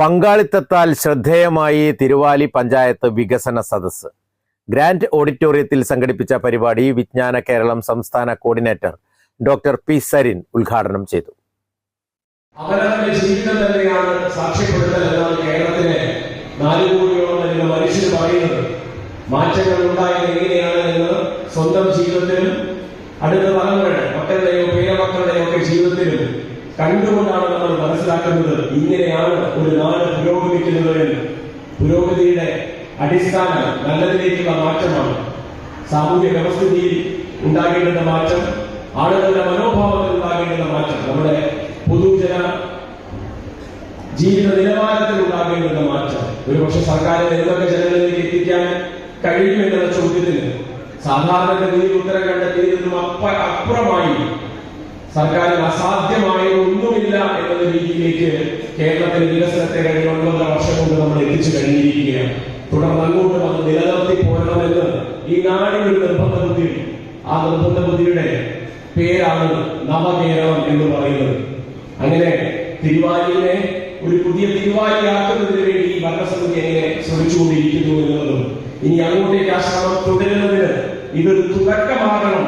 പങ്കാളിത്തത്താൽ ശ്രദ്ധേയമായി തിരുവാലി പഞ്ചായത്ത് വികസന സദസ്സ്. ഗ്രാൻഡ് ഓഡിറ്റോറിയത്തിൽ സംഘടിപ്പിച്ച പരിപാടി വിജ്ഞാന കേരളം സംസ്ഥാന കോർഡിനേറ്റർ ഡോക്ടർ പി. സരിൻ ഉദ്ഘാടനം ചെയ്തു. അവനവന്റെ ജീവിതം തന്നെയാണ് സാക്ഷ്യപ്പെടുത്തൽ എന്നാണ് കേരളത്തിലെ നാല് വരുന്ന മനുഷ്യർ പറയുന്നത്. മാറ്റങ്ങൾ ഉണ്ടായത് എങ്ങനെയാണ് സ്വന്തം ജീവിതത്തിലും അടുത്ത തലമുറയുടെ മക്കളുടെയോ പേരമക്കളുടെയോ ഒക്കെ ജീവിതത്തിലും കണ്ടുകൊണ്ടാണ് നമ്മൾ മനസ്സിലാക്കുന്നത് ഇങ്ങനെയാണ് ഒരു നാട് പുരോഗമിക്കുന്നത് എന്ന്. പുരോഗതിയുടെ അടിസ്ഥാനം നല്ലതിലേക്കുള്ള മാറ്റമാണ്. സാമൂഹ്യ വ്യവസ്ഥിതിയിൽ ഉണ്ടാകേണ്ടുന്ന മാറ്റം ആളുകളുടെ മനോഭാവത്തിൽ ഉണ്ടാകേണ്ടുന്ന മാറ്റം നമ്മുടെ പൊതുജന ജീവിത നിലവാരത്തിൽ ഉണ്ടാകേണ്ടുന്ന മാറ്റം. ഒരുപക്ഷെ സർക്കാരിന് എന്തൊക്കെ ജനങ്ങളിലേക്ക് എത്തിക്കാൻ കഴിയുമെന്നുള്ള ചോദ്യത്തിന് സാധാരണഗതിയിൽ ഉത്തരം കണ്ടെത്തിയതിനും അപ്പ അപ്പുറമായി സർക്കാരിന് അസാധ്യമായ ഒന്നുമില്ല എന്ന രീതിയിലേക്ക് കേരളത്തിലെ വികസനത്തെ കഴിഞ്ഞ ഒൻപതര വർഷം കൊണ്ട് നമ്മൾ എത്തിച്ചു കഴിഞ്ഞിരിക്കുകയാണ്. തുടർന്ന് അങ്ങോട്ട് അത് നിലനിർത്തി പോരണമെന്ന് ഈ നാടിനൊരു നിർബന്ധ ബുദ്ധി ആ നിർബന്ധ ബുദ്ധിയുടെ പേരാണ് നവകേരളം എന്ന് പറയുന്നത്. അങ്ങനെ തിരുവാലിനെ ഒരു പുതിയ തിരുവാലിയാക്കുന്നതിന് വേണ്ടി ഈ ഭരണസമിതി എങ്ങനെ ശ്രമിച്ചുകൊണ്ടിരിക്കുന്നു എന്നുള്ളതും ഇനി അങ്ങോട്ടേക്ക് ആ ശ്രമം തുടരുന്നതിന് ഇതൊരു തുടക്കമാകണം.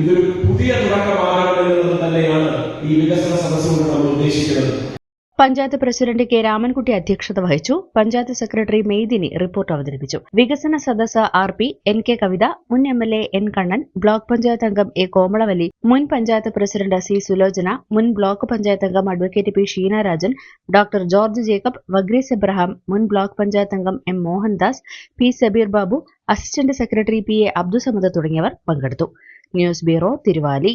ഇതൊരു പുതിയ തുടക്കമാകണം. ഈ വികസന സദസ്സ് കൊണ്ട് നമ്മൾ ഉദ്ദേശിക്കുന്നത്. പഞ്ചായത്ത് പ്രസിഡന്റ് കെ രാമൻകുട്ടി അധ്യക്ഷത വഹിച്ചു. പഞ്ചായത്ത് സെക്രട്ടറി മെയ്ദിനി റിപ്പോർട്ട് അവതരിപ്പിച്ചു. വികസന സദസ് R P N K Kavitha മുൻ M L A N Kannan block panchayat അംഗം എ കോമളവല്ലി മുൻ പഞ്ചായത്ത് പ്രസിഡന്റ് സി സുലോചന മുൻ ബ്ലോക്ക് പഞ്ചായത്ത് അംഗം advocate P Sheenarajan doctor George Jacob Varghese Abraham മുൻ ബ്ലോക്ക് പഞ്ചായത്ത് അംഗം M Mohandas P Sabeer Babu assistant secretary P A Abdussamad തുടങ്ങിയവർ പങ്കെടുത്തു. News bureau Thiruvali.